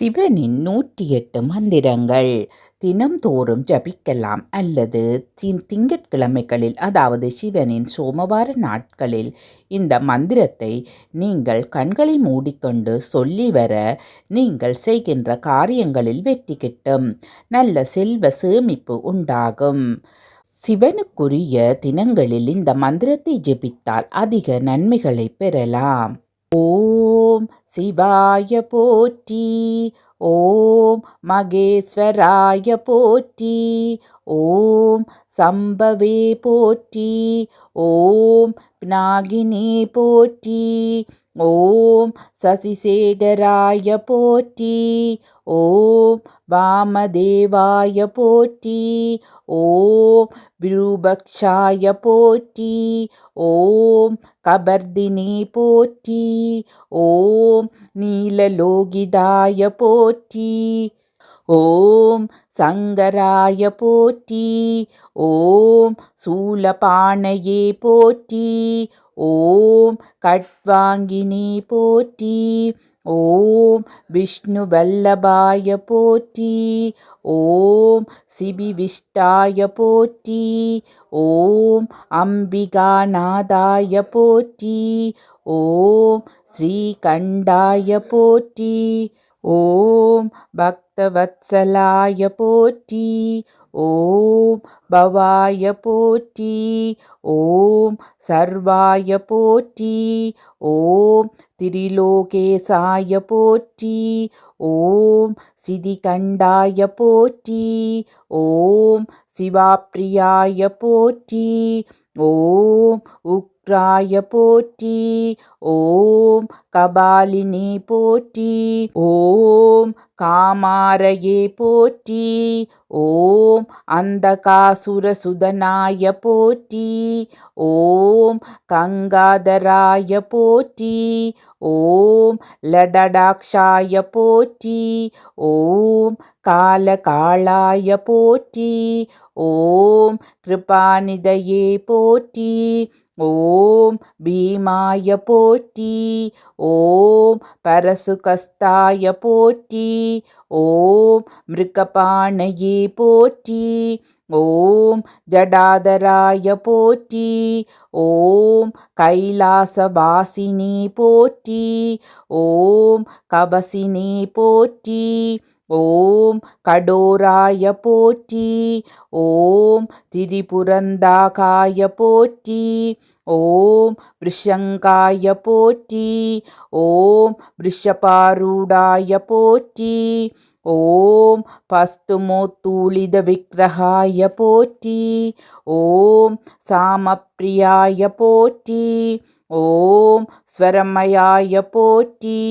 சிவனின் நூற்றி எட்டு மந்திரங்கள் தினம்தோறும் ஜபிக்கலாம் அல்லது தி திங்கட்கிழமைகளில் அதாவது சிவனின் சோமவார நாட்களில் இந்த மந்திரத்தை நீங்கள் கண்களை மூடிக்கொண்டு சொல்லி வர நீங்கள் செய்கின்ற காரியங்களில் வெற்றி கிட்டும். நல்ல செல்வ சேமிப்பு உண்டாகும். சிவனுக்குரிய தினங்களில் இந்த மந்திரத்தை ஜெபித்தால் அதிக நன்மைகளை பெறலாம். ஓ ஓம் சிவாய போற்றி ஓம் மகேஸ்வராய போற்றி ஓம் சம்பவே போற்றி ஓம் பினாகினி போற்றி ஓம் சசிசேகராய போற்றி ஓம் வாமதேவாய போற்றி ஓம் விருபக்ஷாய போற்றி ஓம் கபர்தினி போற்றி ஓம் நீலலோகிதாய போற்றி ஓம் சங்கராய போற்றி ஓம் சூலபானையே போற்றி ஓம் கட்வாங்கினி போற்றி ஓம் விஷ்ணு வல்லபாய போற்றி ஓம் சிபிவிஷ்டாய போற்றி ஓம் அம்பிகாநாதாய போற்றி ஓம் ஸ்ரீகண்டாய போற்றி ஓம் பக்தவத்சலாய போற்றி. ஓம் பவாய போற்றி. ஓம் சர்வாய போற்றி. ஓம் திரிலோகேசாய போற்றி. ஓம் சிதிகண்டாய போற்றி. ஓம் சிவாப்ரியாய போற்றி. ஓம் உக் சுக்ராய போற்றி. ஓம் கபாலினி போற்றி. ஓம் காமாரையே போற்றி. ஓம் அந்தகாசுரசுதனாய போற்றி. ஓம் கங்காதராய போற்றி. ஓம் லடடாக்ஷாய போற்றி. ஓம் காலகாளாய போற்றி. ஓம் கிருபாநிதையே போற்றி. ஓம் பீமாய போற்றி ஓம் பரசுகஸ்தாய போற்றி ஓம் மிருகபாணையே போற்றி ஓம் ஜடாதராய போற்றி ஓம் கைலாசவாசினி போற்றி ஓம் கபசினி போற்றி ஓம் கடோராய போற்றி ஓம் திரிபுரந்தாகாய போற்றி ஓம் விஷங்காய போற்றி ஓம் விஷபாரூடாய போற்றி ஓம் பஸ்துமோத்தூளித விக்கிரகாய போற்றி ஓம் சாமப்பிரியாய போற்றி ஓம் ஸ்வரமயாய போற்றி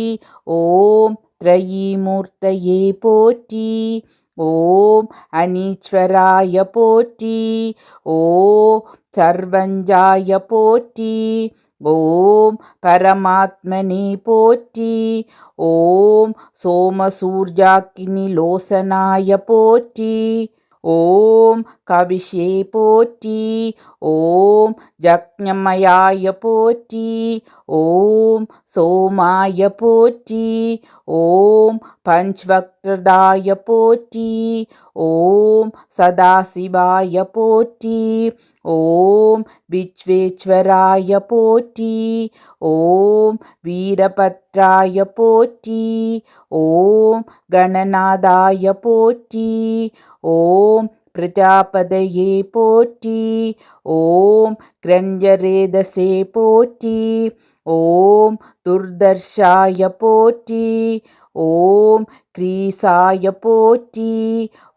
ஓம் த்ரயீமூர்த்தயே போற்றி. ஓம் அனீஸ்வராய போற்றி. ஓம் சர்வஞ்சாய போற்றி. ஓம் பரமாத்மனே போற்றி. ஓம் சோமசூர்ஜாக்கினி லோசனாய போற்றி. ஓம் கவிஷே போற்றி ஓம் ஜக்ஞமயாய போற்றி ஓம் சோமாய போற்றி ஓம் பஞ்ச்வக்ரதாய போற்றி ஓம் சதாசிவாய போற்றி ஓம் விச்வேஸ்வராய போற்றி ஓம் வீரபத்ராய போற்றி ஓம் கணநாதாய போற்றி ஓம் பிரஜாபதையே போற்றி ஓம் கிரஞ்சரேதசே போற்றி ஓம் துர்தர்ஷாய போற்றி ஓம் கிரீசாய போற்றி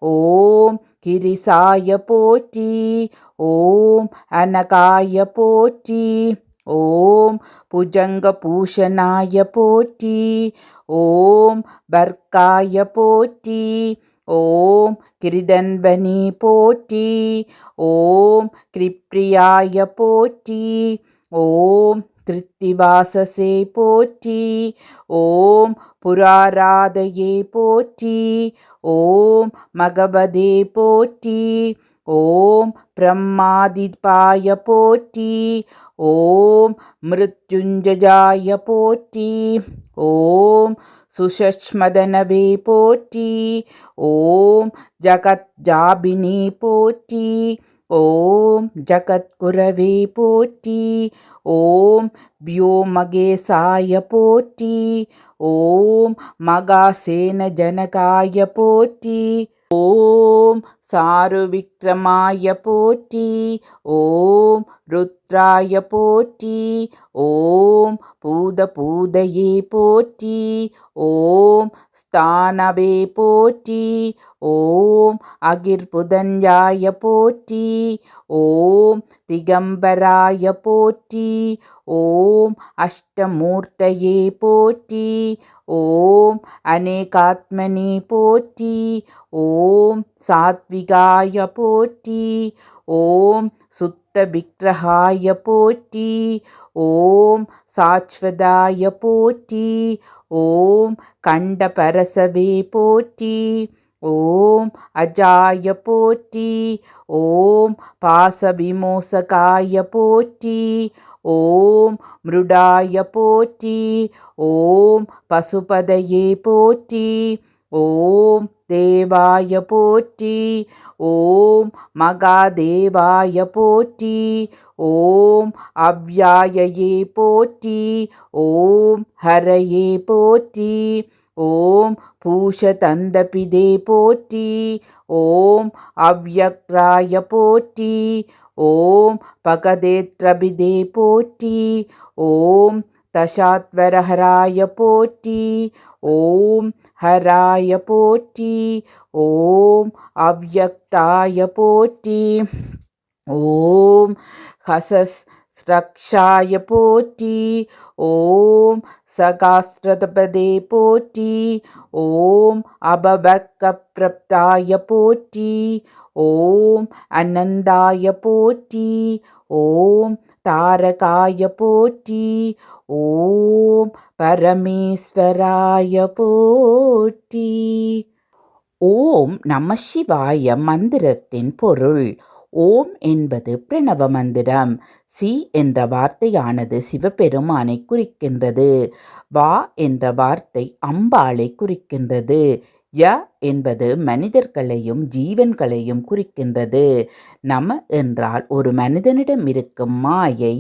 ஓம் கிரிசாய போற்றி ஓம் அனகாய போற்றி ஓம் புஜங்கபூஷணாய போற்றி ஓம் பர்க்காய போற்றி ஓம் கிரிதன்பனி போற்றி ஓம் கிரிப்ரியாய போற்றி ஓம் கிருத்திவாசசே போற்றி ஓம் புராராதையே போற்றி ஓம் மகபதே போற்றி ஓம் பிரம்மாதிபாய போற்றி ஓம் மிருத்யுஞ்சயாய போற்றி ஓம் சுஷஷ்மதனவே போற்றி ஓம் ஜகத் ஜாபினி போற்றி ஓம் ஜகத்குரவே போற்றி ஓம் व्योमगेशाय போற்றி ஓம் மகாசேன ஜனகாய போற்றி சாரு விக்ரமாய போற்றி ஓம் ருத்ராய போற்றி ஓம் பூத பூதையே போற்றி ஓம் ஸ்தானவே போற்றி ஓம் அகிர்புதஞ்சாய போற்றி ஓம் திகம்பராய போற்றி ஓம் அஷ்டமூர்த்தையே போற்றி ஓம் அநேகாத்மனே போற்றி ஓம் சாத்வி சாத்விகாய போற்றி ஓம் சுத்த விக்கிரகாய போற்றி ஓம் சாஸ்வதாய போற்றி ஓம் கண்ட பரசவே போற்றி ஓம் அஜாய போற்றி ஓம் பாசவிமோசகாய போற்றி ஓம் மிருடாய போற்றி ஓம் பசுபதையே போற்றி ஓம் தேவாய போற்றி ஓம் மகாதேவாய போற்றி ஓம் அவ்யாயையே போற்றி ஓம் ஹரையே போற்றி ஓம் பூஷதந்தபிதே போற்றி ஓம் அவ்யக்ராய போற்றி ஓம் பகதேத்ரபிதே போற்றி ஓம் தசாத்வரஹராய போற்றி ஓம் ஹராய போற்றி ஓம் அவ்யக்தாய போற்றி ஓம் ஹசஸ் ரக்ஷாய போற்றி ஓம் சகாஸ்ரதபதே போற்றி ஓம் அபபக்க பிரப்தாய போற்றி ஓம் அனந்தாய போற்றி ஓம் தாரகாய போற்றி ஓம் பரமேஸ்வராய போற்றி. ஓம் நம சிவாய மந்திரத்தின் பொருள். ஓம் என்பது பிரணவ மந்திரம். சி என்ற வார்த்தையானது சிவபெருமானை குறிக்கின்றது. வா என்ற வார்த்தை அம்பாளை குறிக்கின்றது. ய என்பது மனிதர்களையும் ஜீவன்களையும் குறிக்கின்றது. நம என்றால் ஒரு மனிதனிடம் இருக்கும் மாயை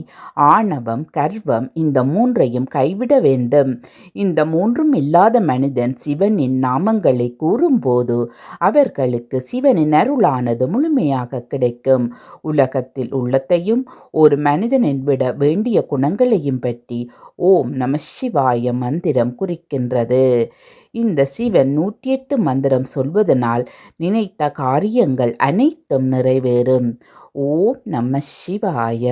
ஆணவம் கர்வம் இந்த மூன்றையும் கைவிட வேண்டும். இந்த மூன்றும் இல்லாத மனிதன் சிவனின் நாமங்களை கூறும்போது அவர்களுக்கு சிவனின் அருளானது முழுமையாக கிடைக்கும். உலகத்தில் உள்ளத்தையும் ஒரு மனிதனின் விட வேண்டிய குணங்களையும் பற்றி ஓம் நம சிவாய மந்திரம் குறிக்கின்றது. இந்த சிவன் நூற்றி எட்டு மந்திரம் சொல்வதனால் நினைத்த காரியங்கள் அனைத்தும் நிறைவேறும். ஓம் நம சிவாய.